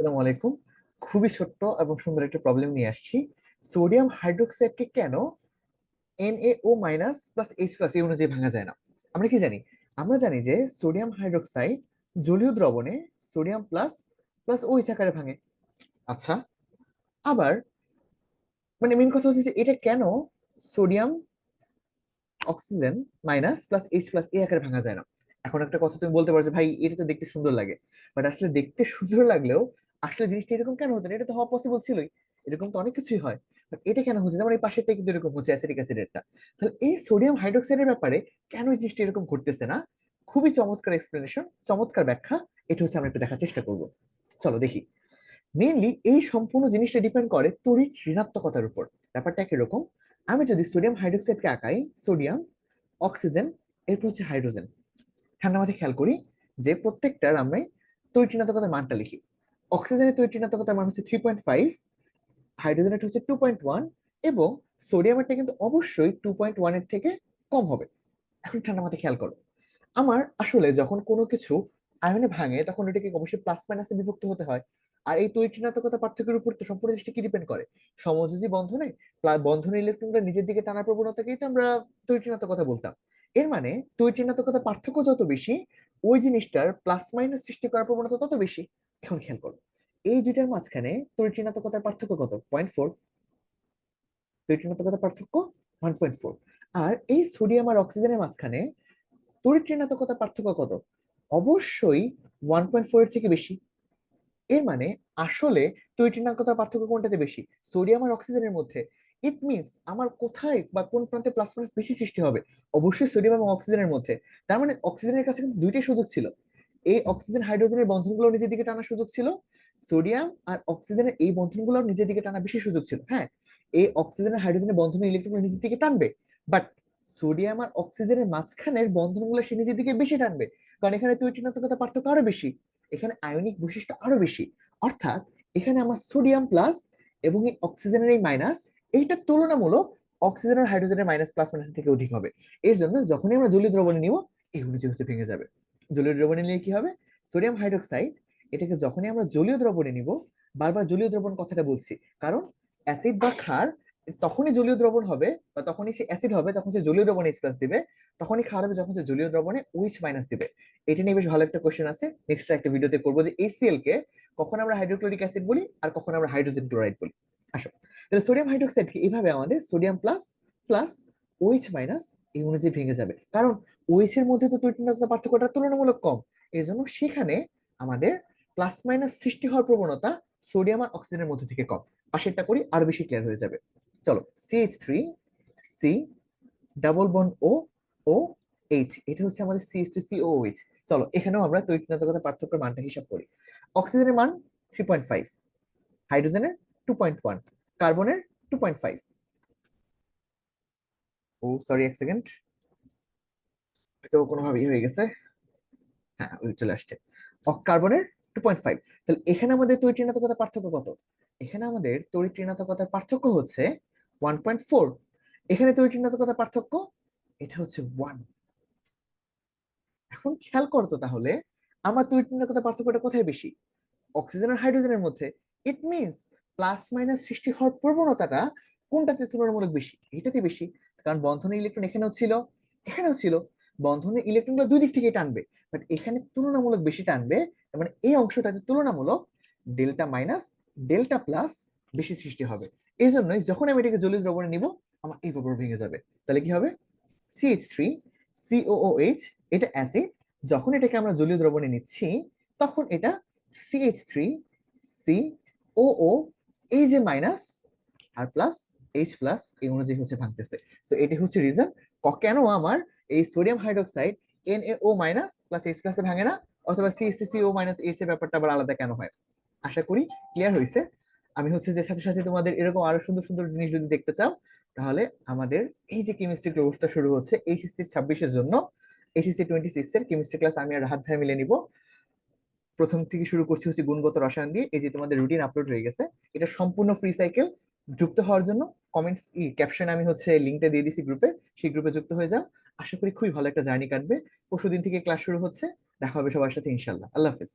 আসসালামু আলাইকুম। খুবই ছোট্ট এবং সুন্দর একটা প্রবলেম নিয়ে আসছি। সোডিয়াম হাইড্রোক্সাইডকে কেন NaO minus plus H plus এই অনুযায়ী ভাঙা যায় না? আমরা কি জানি? আমরা জানি যে সোডিয়াম হাইড্রোক্সাইড জলীয় দ্রবণে সোডিয়াম প্লাস প্লাস OH আকারে ভাঙে। আচ্ছা আবার মানে মেন কথা হচ্ছে যে এটা কেন sodium oxygen minus plus H plus এ আকারে ভাঙা যায় না? এখন একটা কথা তুমি বলতে পারো যে, ভাই, এটা তো দেখতে সুন্দর লাগে। বাট আসলে দেখতে সুন্দর লাগলেও আসলে জিনিসটা এরকম কেন হতো এটা তো হওয়া পসিবল ছিলই। এরকম তো অনেক কিছুই হয়। এটা কেন হচ্ছে? যেমন এই পাশেরটা কিন্তু এরকম হচ্ছে অ্যাসিডিক অ্যাসিডেরটা তাহলে এই সোডিয়াম হাইড্রোক্সাইডের ব্যাপারে কেন এই জিনিসটা এরকম ঘটতেছে না? খুবই চমৎকার এক্সপ্লেনেশন চমৎকার ব্যাখ্যা। এটা হচ্ছে আমরা একটু দেখার চেষ্টা করব। চলো দেখি। মেইনলি এই সম্পূর্ণ জিনিসটা ডিপেন্ড করে তড়িৎ ঋণাত্মকতার উপর। ব্যাপারটা কীরকম? আমি যদি সোডিয়াম হাইড্রোক্সাইডকে আঁকাই সোডিয়াম অক্সিজেন এরপর হচ্ছে হাইড্রোজেন ঠান্ডা মাথায় খেয়াল করি যে প্রত্যেকটার আমরা তড়িৎ ঋণাত্মকতার মানটা লিখি। অক্সিজেনের তড়িৎ ঋণাত্মকতার মান হচ্ছে থ্রি পয়েন্ট ফাইভ হাইড্রোজেনের হচ্ছে টু পয়েন্ট ওয়ান এবং সোডিয়ামেরটা কিন্তু অবশ্যই টু পয়েন্ট ওয়ানের থেকে কম হবে। এখন ঠান্ডা মাথায় খেয়াল করো, আমার আসলে যখন কোনো কিছু আয়নে ভাঙে, তখন এটাকে অবশ্যই প্লাস মাইনাসে বিভক্ত হতে হয়। আর এই তড়িৎ ঋণাত্মকতা পার্থক্যের উপর তো সম্পূর্ণ জিনিসটা কি ডিপেন্ড করে? সমযোজী বন্ধনে বন্ধনের ইলেকট্রনটা নিজের দিকে টানার প্রবণতাকেই তো আমরা তড়িৎ ঋণাত্মকতা বলতাম। এর মানে তড়িৎ ঋণাত্মকতা পার্থক্য যত বেশি, ওই জিনিসটার প্লাস মাইনাস সৃষ্টি করার প্রবণতা তত বেশি। এখন খেয়াল করো, এই দুইটার মাঝখানে তড়িৎ পার্থক্য কত? পয়েন্ট ফোর তড়িৎ পার্থক্য ওয়ান পয়েন্ট ফোর আর এই সোডিয়াম আর অক্সিজেনের মাঝখানে তড়িৎ পার্থক্য কত? অবশ্যই ওয়ান পয়েন্ট ফোর এর থেকে বেশি। এর মানে আসলে তড়িৎ পার্থক্য কোনটাতে বেশি? সোডিয়াম আর অক্সিজেনের মধ্যে। ইট মিনস আমার কোথায় বা কোন প্রান্তে প্লাস মাইনাস বেশি সৃষ্টি হবে? অবশ্যই সোডিয়াম এবং অক্সিজেনের মধ্যে। তার মানে অক্সিজেনের কাছে কিন্তু দুইটাই সুযোগ ছিল। এই অক্সিজেন হাইড্রোজেনের বন্ধনগুলো নিজের দিকে টানার সুযোগ ছিল সোডিয়াম আর অক্সিজেনের এই বন্ধনগুলো নিজের দিকে টানা বেশি সুযোগ ছিল হ্যাঁ? এই অক্সিজেন আর হাইড্রোজেনের বন্ধনের ইলেকট্রনগুলো নিজের দিকে টানবে বাট সোডিয়াম আর অক্সিজেনের মাঝখানের বন্ধনগুলো সে নিজের দিকে বেশি টানবে কারণ এখানে তৈরি ঋণাত্মকতা পার্থক্য আরও বেশি এখানে আয়নিক বৈশিষ্ট্য আরও বেশি অর্থাৎ এখানে আমার সোডিয়াম প্লাস এবং এই অক্সিজেনের এই মাইনাস এইটার তুলনামূলক অক্সিজেন আর হাইড্রোজেনের মাইনাস প্লাস মাইনাস থেকে অধিক হবে এর জন্য যখনই আমরা জলীয় দ্রবণে নিব এই অনুযায়ী হচ্ছে ভেঙে যাবে। জলীয় দ্রবণে নিলে কি হবে? সোডিয়াম হাইড্রোক্সাইড এটাকে যখনই আমরা জলীয় দ্রবণে নিব, বারবার জলীয় দ্রবণ কথাটা বলছি। কারণ অ্যাসিড বা ক্ষার, তখনই জলীয় দ্রবণ হবে বা তখনই সে অ্যাসিড হবে তখন সে জলীয় দ্রবণে এইচ প্লাস দিবে, তখনই ক্ষার হবে যখন সে জলীয় দ্রবণে ওইচ মাইনাস দিবে। এটা নিয়ে বেশ ভালো একটা কোশ্চেন আছে। নেক্সট একটা ভিডিওতে করব যে এইচসিএল কে কখন আমরা হাইড্রোক্লোরিক অ্যাসিড বলি আর কখন আমরা হাইড্রোজেন ক্লোরাইড বলি। আসো। তাহলে সোডিয়াম হাইড্রোক্সাইডকে এইভাবে আমাদের sodium plus plus O H minus এই অনুযায়ী ভেঙে যাবে। কারণ এর মধ্যে তো তৈরি পার্থক্যটা তুলনামূলক কম। এই জন্য সেখানে আমাদের প্লাস মাইনাস সৃষ্টি হওয়ার প্রবণতা সোডিয়াম আর অক্সিজেনের মধ্যে থেকে কম। পাশেরটা করি আরও বেশি ক্লিয়ার হয়ে যাবে। চলো সিএইচ থ্রি সি ডাবল বন ও ও এইচ এটা হচ্ছে আমাদের CH two C O H চলো, এখানেও আমরা তৈরি পার্থক্যের মানটা হিসাব করি। অক্সিজেনের মান থ্রি পয়েন্ট ফাইভ হাইড্রোজেনের টু পয়েন্ট ওয়ান কার্বনের টু পয়েন্ট ফাইভ ও সরি এক সেকেন্ড হয়তো কোনোভাবে হয়ে গেছে। হ্যাঁ ওই চলে আসছে। কার্বনের টু পয়েন্ট ফাইভ তাহলে এখানে আমাদের তড়িৎ ঋণাত্মকতার পার্থক্য কত? এখানে আমাদের তড়িৎ ঋণাত্মকতার পার্থক্য হচ্ছে ওয়ান পয়েন্ট ফোর এখানে তড়িৎ ঋণাত্মকতার পার্থক্য, এটা হচ্ছে ওয়ান এখন খেয়াল করতো তাহলে, আমার তড়িৎ ঋণাত্মকতার পার্থক্যটা কোথায় বেশি? অক্সিজেন আর হাইড্রোজেনের মধ্যে। ইট মিনস প্লাস মাইনাস সৃষ্টি হওয়ার প্রবণতাটা কোনটাতে তুলনামূলক বেশি? এটাতে বেশি। কারণ বন্ধনের ইলেকট্রন এখানেও ছিল এখানেও ছিল। বন্ধনের ইলেকট্রনগুলো দুই দিক থেকে টানবে। বাট এখানে তুলনামূলক বেশি টানবে মানে এই অংশটাতে তুলনামূলক ডেল্টা মাইনাস ডেল্টা প্লাস বেশি সৃষ্টি হবে। এই জন্যই যখন আমি এটাকে জলীয় দ্রবণে নিব, আমার এই প্রবল ভেঙে যাবে। তাহলে কি হবে? সিএইচ থ্রি সিওওএইচ এটা অ্যাসিড যখন এটাকে আমরা জলীয় দ্রবণে নিচ্ছি, তখন এটা CH three C O O এই যে মাইনাস আর প্লাস এইচ প্লাস এই অনুযায়ী হচ্ছে ভাঙতেছে। সো এটি হচ্ছে রিজন কেন আমার এই sodium hydroxide N A O minus plus H প্লাসে ভাঙে না, অথবা সিএসসি ও মাইনাস এইচ এর ব্যাপারটা আবার আলাদা কেন হয়? আশা করি ক্লিয়ার হয়েছে। আমি হচ্ছে যে সাথে সাথে তোমাদের এরকম আরও সুন্দর সুন্দর জিনিস যদি দেখতে চাও, তাহলে আমাদের এই যে কেমিস্ট্রি কোর্সটা শুরু হচ্ছে এইচএসসি ছাব্বিশের জন্য এইচএসসি টোয়েন্টি সিক্স এর কেমিস্ট্রি ক্লাস আমি আর হাত ভাই মিলে নিব। প্রথম থেকে শুরু করছি হচ্ছে গুণগত রসায়ন দিয়ে, এই যে তোমাদের রুটিন আপলোড হয়ে গেছে, এটা সম্পূর্ণ ফ্রি সাইকেল যুক্ত হওয়ার জন্য কমেন্টস ই ক্যাপশন আমি হচ্ছে লিঙ্কটা দিয়ে দিছি গ্রুপে সেই গ্রুপে যুক্ত হয়ে যাও। আশা করি খুবই ভালো একটা জার্নি কাটবে। পরশু দিন থেকে ক্লাস শুরু হচ্ছে। দেখা হবে সবার সাথে ইনশাল্লাহ আল্লাহ হাফিজ।